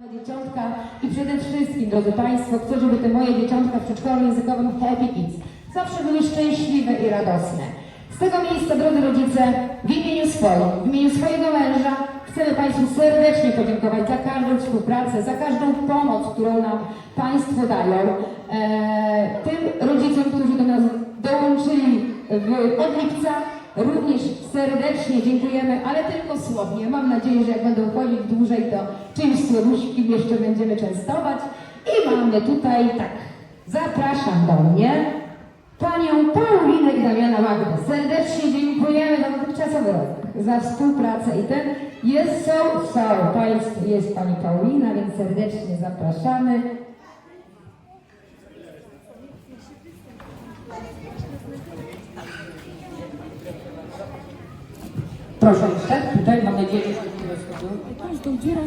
Dzieciątka i przede wszystkim, drodzy Państwo, chcę, żeby te moje dzieciątka w przedszkolu językowym Happy Kids zawsze były szczęśliwe i radosne. Z tego miejsca, drodzy rodzice, w imieniu swoim, w imieniu swojego męża chcemy Państwu serdecznie podziękować za każdą współpracę, za każdą pomoc, którą nam Państwo dają. Eee, tym rodzicom, którzy do nas dołączyli w, od lipca, Również serdecznie dziękujemy, ale tylko słownie. Mam nadzieję, że jak będą chodzić dłużej, to czymś słowuśkim jeszcze będziemy częstować. I mamy tutaj, tak, zapraszam do mnie panią Paulinę i Damiana Magdę. Serdecznie dziękujemy za dotychczasowy rok, za współpracę i ten jest, są, są Państwo, jest pani Paulina, więc serdecznie zapraszamy. Proszę jeszcze, tutaj mam nadzieję, że się Każdą dziurę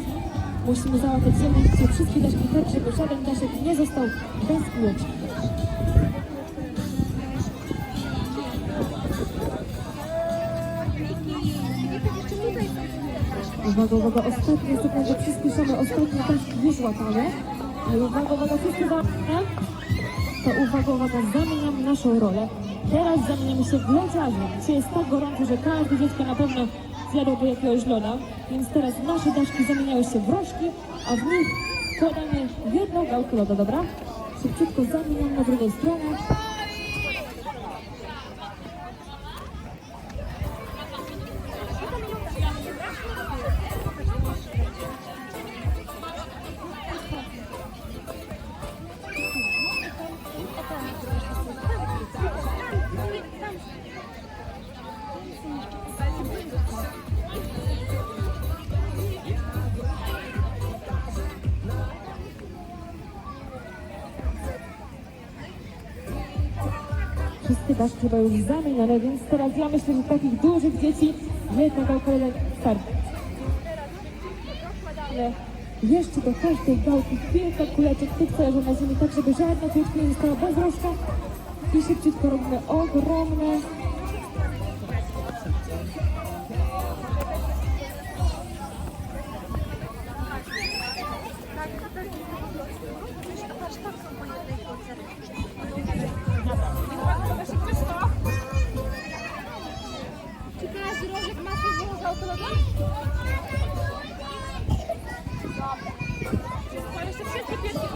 musimy ziemię, gdzie wszystkie daszki tak, żeby żaden daszek nie został bez kółeczki. Uwaga, uwaga, ostatnie sekundy, przyspieszamy, ostatnie daszki już. I uwaga, uwaga, wszystkie zamknę. To uwaga, uwaga, naszą rolę. Teraz zamieniamy się w lodziarzy. Dzisiaj jest tak gorąco, że każde dziecko na pewno zjadłoby jakiegoś loda. Więc teraz nasze daszki zamieniają się w rożki, a w nich wkładamy jedną gałkę loda, dobra? Szybciutko zamieniam na drugą stronę. Wszystkie daszki chyba już zamienione, więc teraz ja myślę, że takich dużych dzieci jedna gałka loda starczy. Ale jeszcze do każdej gałki kilka kuleczek tych, co na ziemi, tak żeby żadna dziecko nie została bez rożka. I szybciutko robimy ogromne autologa? Wszystko, jeszcze wszystkie pieski.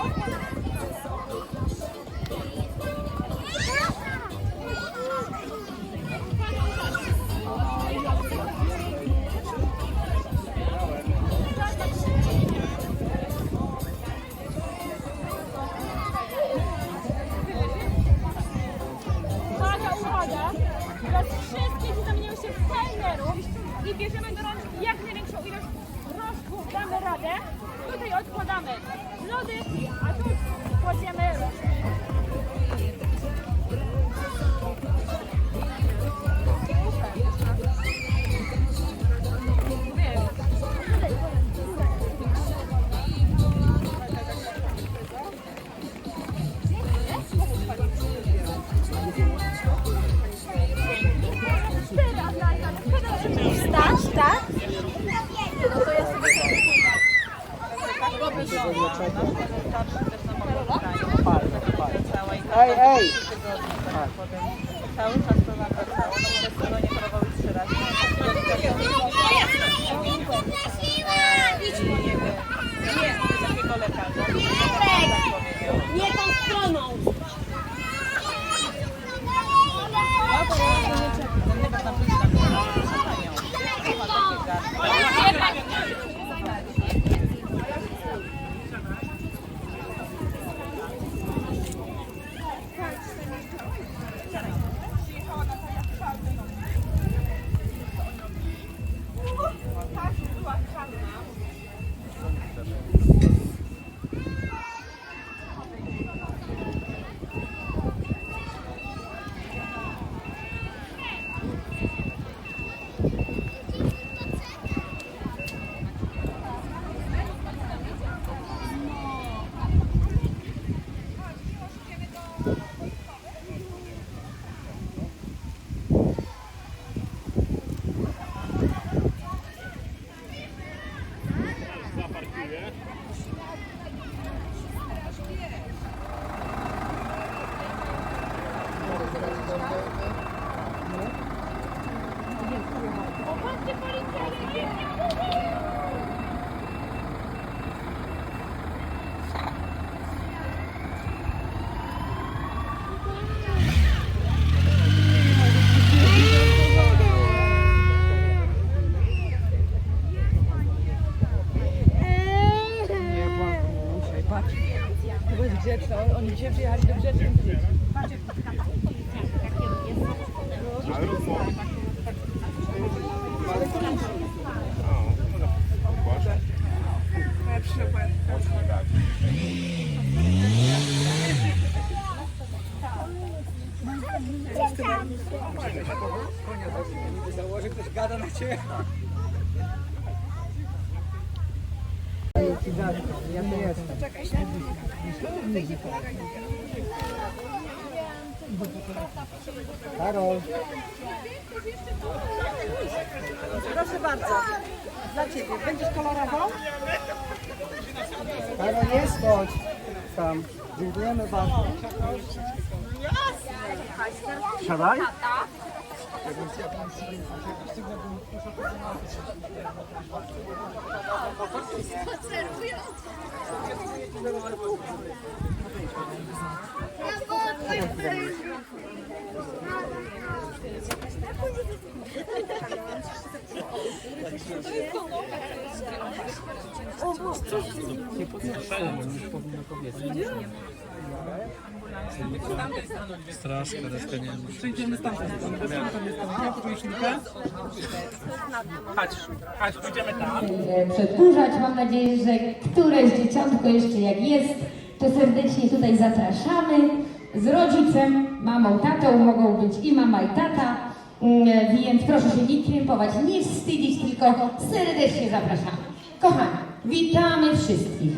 Eee. Ale rozmowy. Założy ktoś gada na ciebie. Ja tu jestem. Karol. Proszę bardzo. Dla Ciebie. Będziesz kolorował? Karol jest, chodź. Tam. Dziękujemy bardzo. Já vai? Ja, nie wiem. Przyjdziemy stamtąd. Stamtąd jest tam. Tu już Nika. Chodź, chodź, pójdziemy tam. e, przedłużać. Mam nadzieję, że któreś dzieciątko jeszcze jak jest, to serdecznie tutaj zapraszamy. Z rodzicem, mamą, tatą mogą być i mama i tata, Mm, więc proszę się nie krępować, nie wstydzić, tylko serdecznie zapraszamy. Kochani, witamy wszystkich,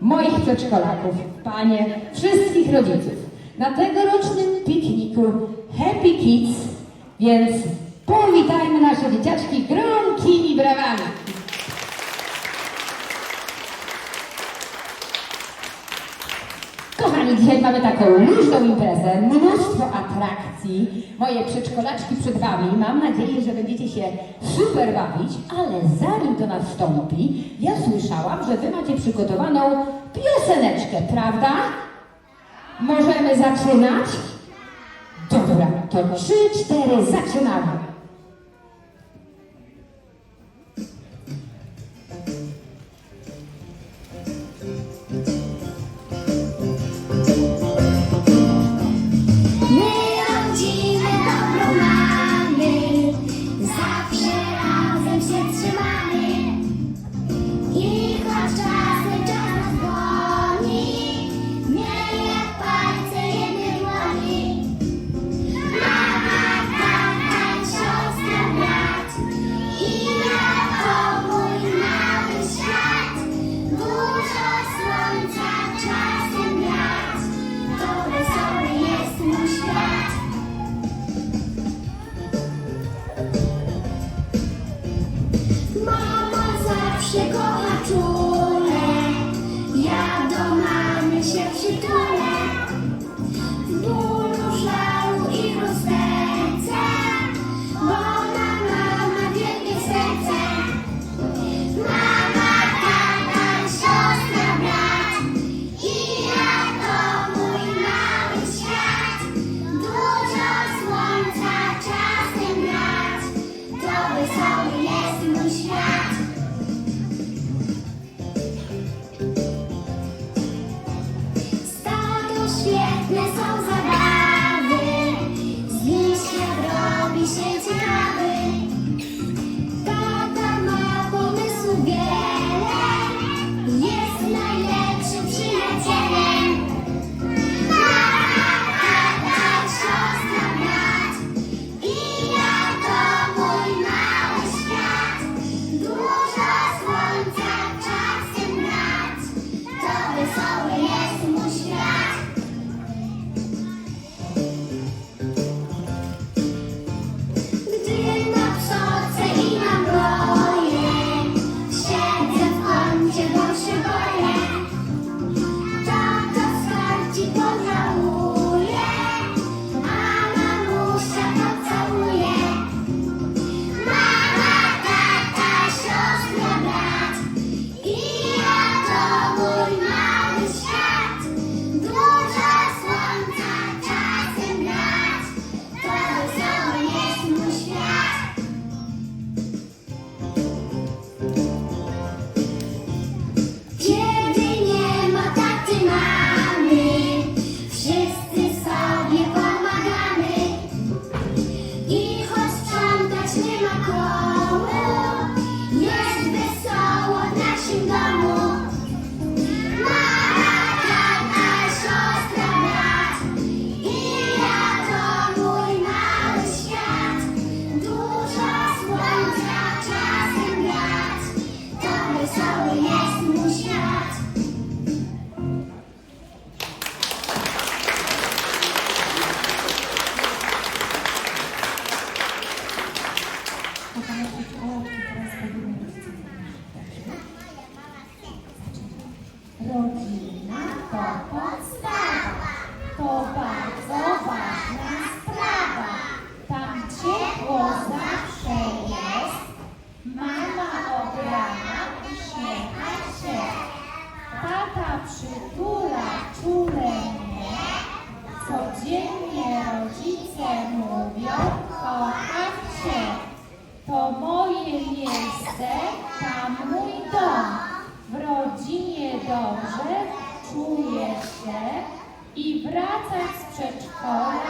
moich przedszkolaków, panie, wszystkich rodziców na tegorocznym pikniku Happy Kids, więc powitajmy nasze dzieciaczki gromkimi brawami. Dzisiaj mamy taką luźną imprezę, mnóstwo atrakcji. Moje przedszkolaczki przed Wami. Mam nadzieję, że będziecie się super bawić, ale zanim to nastąpi, ja słyszałam, że Wy macie przygotowaną pioseneczkę, prawda? Możemy zaczynać? Dobra, to trzy, cztery, zaczynamy. Mamy wracać z przedszkola